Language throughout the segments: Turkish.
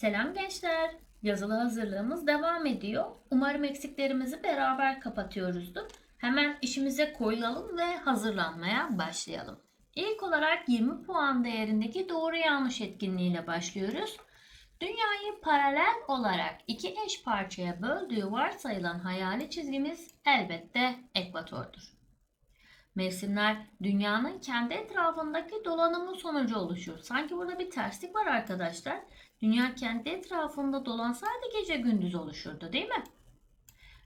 Selam gençler. Yazılı hazırlığımız devam ediyor. Umarım eksiklerimizi beraber kapatıyoruzdur. Hemen işimize koyulalım ve hazırlanmaya başlayalım. İlk olarak 20 puan değerindeki doğru yanlış etkinliğiyle başlıyoruz. Dünyayı paralel olarak iki eş parçaya böldüğü varsayılan hayali çizgimiz elbette ekvatordur. Mevsimler dünyanın kendi etrafındaki dolanımı sonucu oluşur. Sanki burada bir terslik var arkadaşlar. Dünya kendi etrafında dolansaydı gece gündüz oluşurdu değil mi?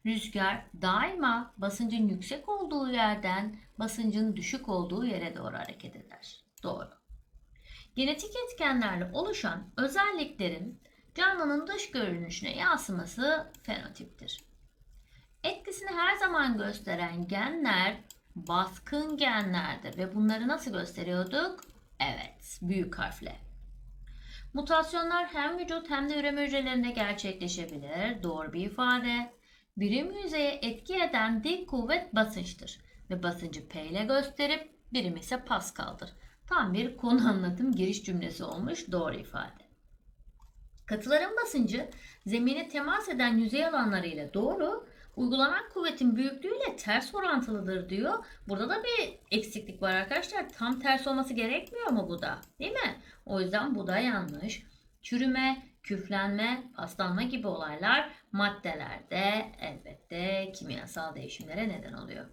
Rüzgar daima basıncın yüksek olduğu yerden basıncın düşük olduğu yere doğru hareket eder. Doğru. Genetik etkenlerle oluşan özelliklerin canlının dış görünüşüne yansıması fenotiptir. Etkisini her zaman gösteren genler baskın genlerdir ve bunları nasıl gösteriyorduk? Evet, büyük harfle. Mutasyonlar hem vücut hem de üreme hücrelerinde gerçekleşebilir. Doğru bir ifade. Birim yüzeye etki eden dik kuvvet basınçtır. Ve basıncı P ile gösterip birim ise Pascal'dır. Tam bir konu anlatım giriş cümlesi olmuş doğru ifade. Katıların basıncı zemine temas eden yüzey alanlarıyla doğru, uygulanan kuvvetin büyüklüğüyle ters orantılıdır diyor. Burada da bir eksiklik var arkadaşlar. Tam ters olması gerekmiyor mu bu da? Değil mi? O yüzden bu da yanlış. Çürüme, küflenme, paslanma gibi olaylar maddelerde elbette kimyasal değişimlere neden oluyor.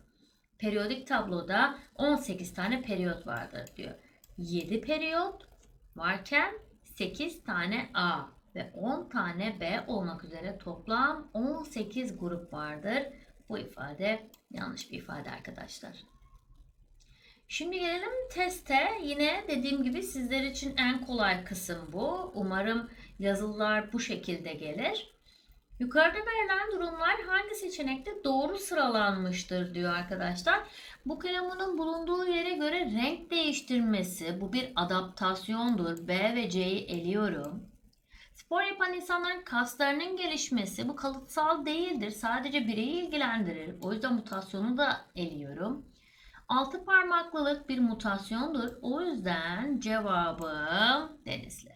Periyodik tabloda 18 tane periyot vardır diyor. 7 periyot varken 8 tane A ve 10 tane B olmak üzere toplam 18 grup vardır. Bu ifade yanlış bir ifade arkadaşlar. Şimdi gelelim teste. Yine dediğim gibi sizler için en kolay kısım bu. Umarım yazılılar bu şekilde gelir. Yukarıda verilen durumlar hangi seçenekte doğru sıralanmıştır diyor arkadaşlar. Bu kalemunun bulunduğu yere göre renk değiştirmesi bu bir adaptasyondur. B ve C'yi eliyorum. Spor yapan insanların kaslarının gelişmesi bu kalıtsal değildir. Sadece bireyi ilgilendirir. O yüzden mutasyonu da eliyorum. Altı parmaklılık bir mutasyondur. O yüzden cevabım denizli.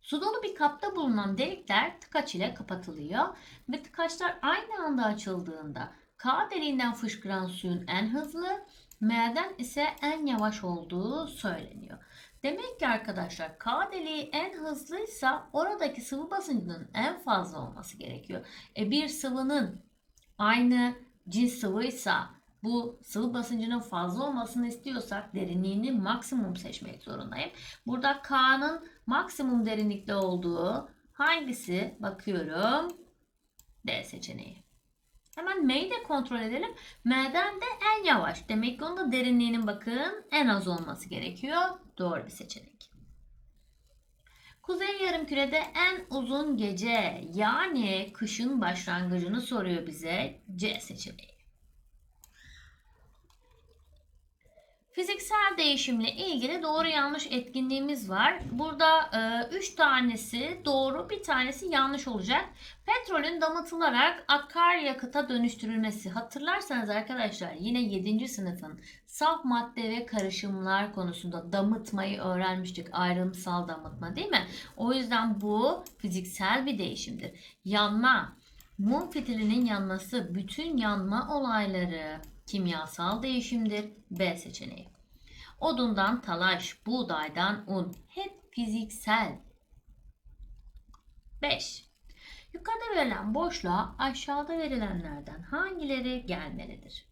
Su dolu bir kapta bulunan delikler tıkaç ile kapatılıyor ve tıkaçlar aynı anda açıldığında K deliğinden fışkıran suyun en hızlı, M'den ise en yavaş olduğu söyleniyor. Demek ki arkadaşlar K deliği en hızlıysa oradaki sıvı basıncının en fazla olması gerekiyor. E bir sıvının aynı cins sıvıysa bu sıvı basıncının fazla olmasını istiyorsak derinliğini maksimum seçmek zorundayım. Burada K'nın maksimum derinlikte olduğu hangisi? Bakıyorum. D seçeneği. Hemen M'yi de kontrol edelim. M'den de en yavaş. Demek ki onun derinliğinin bakın en az olması gerekiyor. Doğru bir seçenek. Kuzey yarımkürede en uzun gece yani kışın başlangıcını soruyor bize. C seçeneği. Fiziksel değişimle ilgili doğru yanlış etkinliğimiz var. Burada 3 e, tanesi doğru, bir tanesi yanlış olacak. Petrolün damıtılarak akaryakıta dönüştürülmesi. Hatırlarsanız arkadaşlar yine 7. sınıfın saf madde ve karışımlar konusunda damıtmayı öğrenmiştik. Ayrımsal damıtma değil mi? O yüzden bu fiziksel bir değişimdir. Yanma, mum fitilinin yanması, bütün yanma olayları kimyasal değişimdir. B seçeneği. Odundan talaş, buğdaydan un. Hep fiziksel. 5. Yukarıda verilen boşluğa aşağıda verilenlerden hangileri gelmelidir?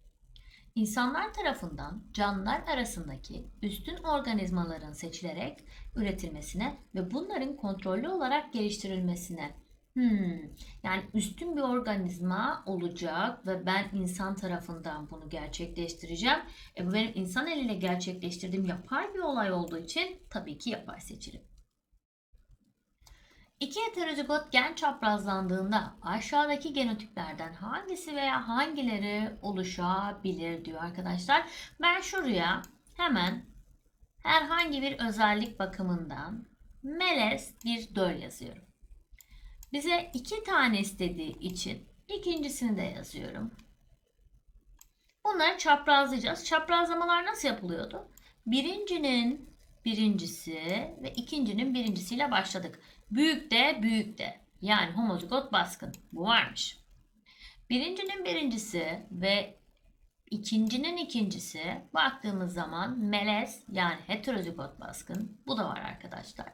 İnsanlar tarafından canlılar arasındaki üstün organizmaların seçilerek üretilmesine ve bunların kontrollü olarak geliştirilmesine Hmm, yani üstün bir organizma olacak ve ben insan tarafından bunu gerçekleştireceğim. E bu benim insan eliyle gerçekleştirdiğim yapay bir olay olduğu için tabii ki yapay seçilim. İki heterozigot gen çaprazlandığında aşağıdaki genotiplerden hangisi veya hangileri oluşabilir diyor arkadaşlar. Ben şuraya hemen herhangi bir özellik bakımından melez bir döl yazıyorum. Bize iki tane istediği için ikincisini de yazıyorum. Bunları çaprazlayacağız. Çaprazlamalar nasıl yapılıyordu? Birincinin birincisi ve ikincinin birincisiyle başladık. Büyük de büyük de yani homozigot baskın bu varmış. Birincinin birincisi ve ikincinin ikincisi baktığımız zaman melez yani heterozigot baskın bu da var arkadaşlar.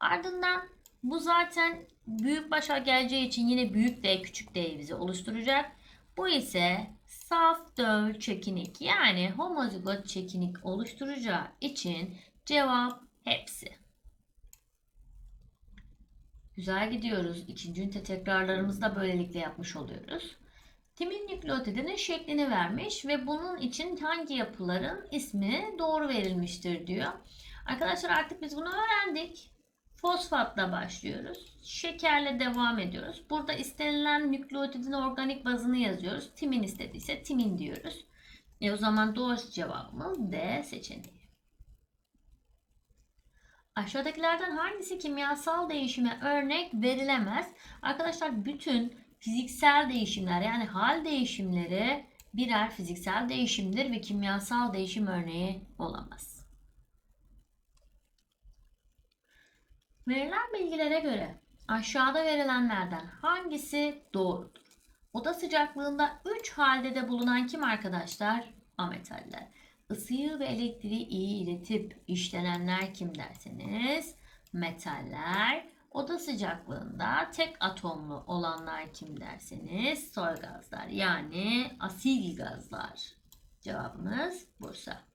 Ardından bu zaten büyük başa geleceği için yine büyük D küçük D'yi bize oluşturacak. Bu ise saf döl çekinik yani homozigot çekinik oluşturacağı için cevap hepsi. Güzel gidiyoruz. İkinci ünite tekrarlarımızı da böylelikle yapmış oluyoruz. Timin nükleotidinin şeklini vermiş ve bunun için hangi yapıların ismi doğru verilmiştir diyor. Arkadaşlar artık biz bunu öğrendik. Fosfatla başlıyoruz. Şekerle devam ediyoruz. Burada istenilen nükleotidin organik bazını yazıyoruz. Timin istediyse timin diyoruz. E o zaman doğru cevabımız D seçeneği. Aşağıdakilerden hangisi kimyasal değişime örnek verilemez? Arkadaşlar bütün fiziksel değişimler yani hal değişimleri birer fiziksel değişimdir ve kimyasal değişim örneği olamaz. Verilen bilgilere göre aşağıda verilenlerden hangisi doğrudur? Oda sıcaklığında 3 halde de bulunan kim arkadaşlar? Ametaller. Isıyı ve elektriği iyi iletip işlenenler kim derseniz metaller. Oda sıcaklığında tek atomlu olanlar kim derseniz soy gazlar yani asil gazlar. Cevabımız Bursa.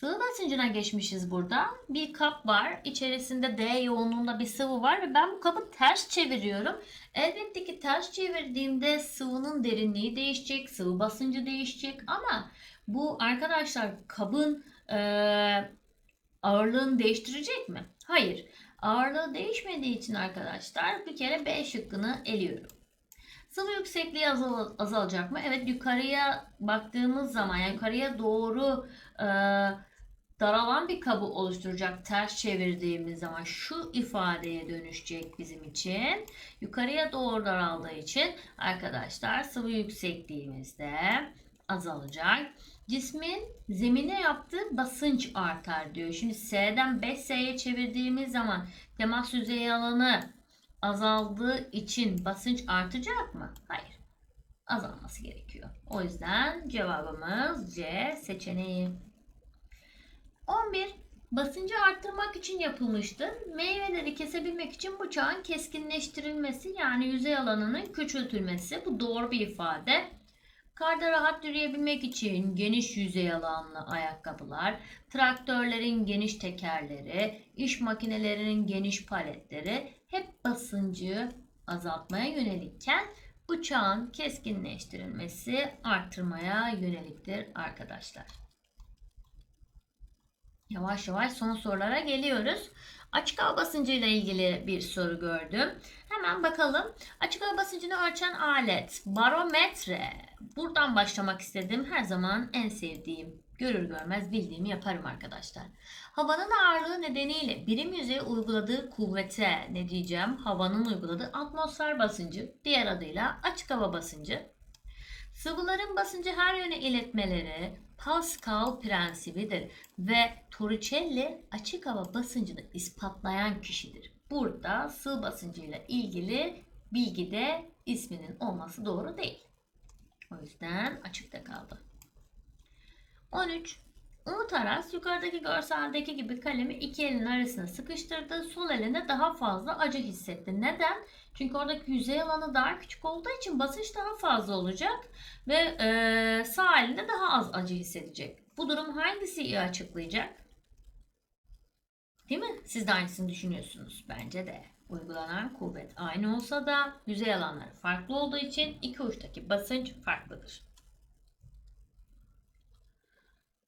Sıvı basıncına geçmişiz burada. Bir kap var. İçerisinde D yoğunluğunda bir sıvı var ve ben bu kabı ters çeviriyorum. Elbette ki ters çevirdiğimde sıvının derinliği değişecek, sıvı basıncı değişecek ama bu arkadaşlar kabın e, ağırlığını değiştirecek mi? Hayır. Ağırlığı değişmediği için arkadaşlar bir kere B şıkkını eliyorum. Sıvı yüksekliği azal, azalacak mı? Evet yukarıya baktığımız zaman yani yukarıya doğru e, daralan bir kabı oluşturacak ters çevirdiğimiz zaman şu ifadeye dönüşecek bizim için. Yukarıya doğru daraldığı için arkadaşlar sıvı yüksekliğimizde azalacak. Cismin zemine yaptığı basınç artar diyor. Şimdi S'den 5S'ye çevirdiğimiz zaman temas yüzey alanı azaldığı için basınç artacak mı? Hayır. Azalması gerekiyor. O yüzden cevabımız C seçeneği. 11. Basıncı arttırmak için yapılmıştır. Meyveleri kesebilmek için bıçağın keskinleştirilmesi yani yüzey alanının küçültülmesi. Bu doğru bir ifade. Karda rahat yürüyebilmek için geniş yüzey alanlı ayakkabılar, traktörlerin geniş tekerleri, iş makinelerinin geniş paletleri hep basıncı azaltmaya yönelikken bıçağın keskinleştirilmesi arttırmaya yöneliktir arkadaşlar. Yavaş yavaş son sorulara geliyoruz. Açık hava basıncı ile ilgili bir soru gördüm. Hemen bakalım. Açık hava basıncını ölçen alet barometre. Buradan başlamak istedim. Her zaman en sevdiğim, görür görmez bildiğimi yaparım arkadaşlar. Havanın ağırlığı nedeniyle birim yüzeye uyguladığı kuvvete ne diyeceğim? Havanın uyguladığı atmosfer basıncı, diğer adıyla açık hava basıncı. Sıvıların basıncı her yöne iletmeleri Pascal prensibidir ve Torricelli açık hava basıncını ispatlayan kişidir. Burada sıvı basıncıyla ilgili bilgide isminin olması doğru değil. O yüzden açıkta kaldı. 13. Umut Aras yukarıdaki görseldeki gibi kalemi iki elin arasına sıkıştırdı. Sol elinde daha fazla acı hissetti. Neden? Çünkü oradaki yüzey alanı daha küçük olduğu için basınç daha fazla olacak ve e, sağ elinde daha az acı hissedecek. Bu durum hangisi iyi açıklayacak? Değil mi? Siz de aynısını düşünüyorsunuz. Bence de. Uygulanan kuvvet aynı olsa da yüzey alanları farklı olduğu için iki uçtaki basınç farklıdır.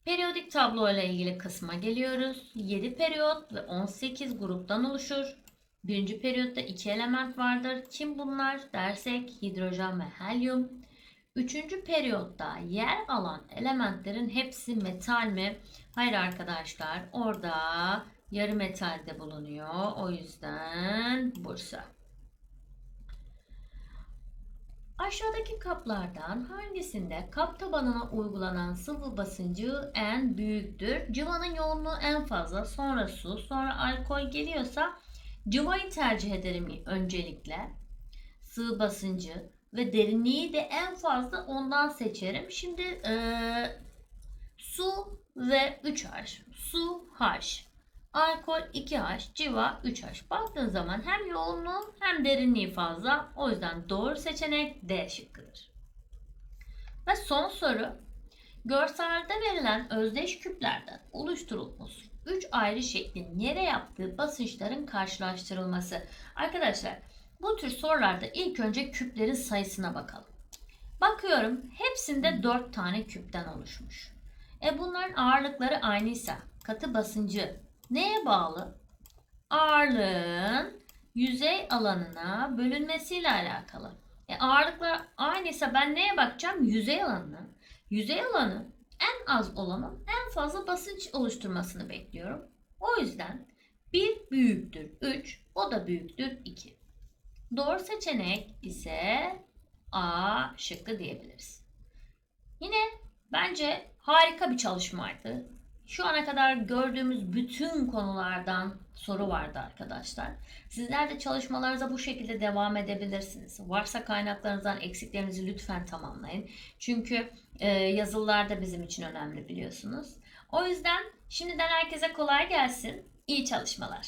Periyodik tablo ile ilgili kısma geliyoruz. 7 periyot ve 18 gruptan oluşur. Birinci periyotta iki element vardır. Kim bunlar dersek hidrojen ve helyum. Üçüncü periyotta yer alan elementlerin hepsi metal mi? Hayır arkadaşlar orada yarı metalde bulunuyor. O yüzden Bursa. Aşağıdaki kaplardan hangisinde kap tabanına uygulanan sıvı basıncı en büyüktür? Cıvanın yoğunluğu en fazla, sonra su, sonra alkol geliyorsa cıvayı tercih ederim öncelikle. Sıvı basıncı ve derinliği de en fazla ondan seçerim. Şimdi eee, su ve 3H, su H, alkol 2H, civa 3H. Baktığın zaman hem yoğunluğu hem derinliği fazla. O yüzden doğru seçenek D şıkkıdır. Ve son soru. Görselde verilen özdeş küplerden oluşturulmuş 3 ayrı şeklin yere yaptığı basınçların karşılaştırılması. Arkadaşlar bu tür sorularda ilk önce küplerin sayısına bakalım. Bakıyorum hepsinde 4 tane küpten oluşmuş. E bunların ağırlıkları aynıysa katı basıncı neye bağlı? Ağırlığın yüzey alanına bölünmesiyle alakalı. E ağırlıklar aynıysa ben neye bakacağım? Yüzey alanına. Yüzey alanı en az olanın en fazla basınç oluşturmasını bekliyorum. O yüzden 1 büyüktür 3, o da büyüktür 2. Doğru seçenek ise A şıkkı diyebiliriz. Yine bence harika bir çalışmaydı. Şu ana kadar gördüğümüz bütün konulardan soru vardı arkadaşlar. Sizler de çalışmalarınıza bu şekilde devam edebilirsiniz. Varsa kaynaklarınızdan eksiklerinizi lütfen tamamlayın. Çünkü e, yazılılar da bizim için önemli biliyorsunuz. O yüzden şimdiden herkese kolay gelsin. İyi çalışmalar.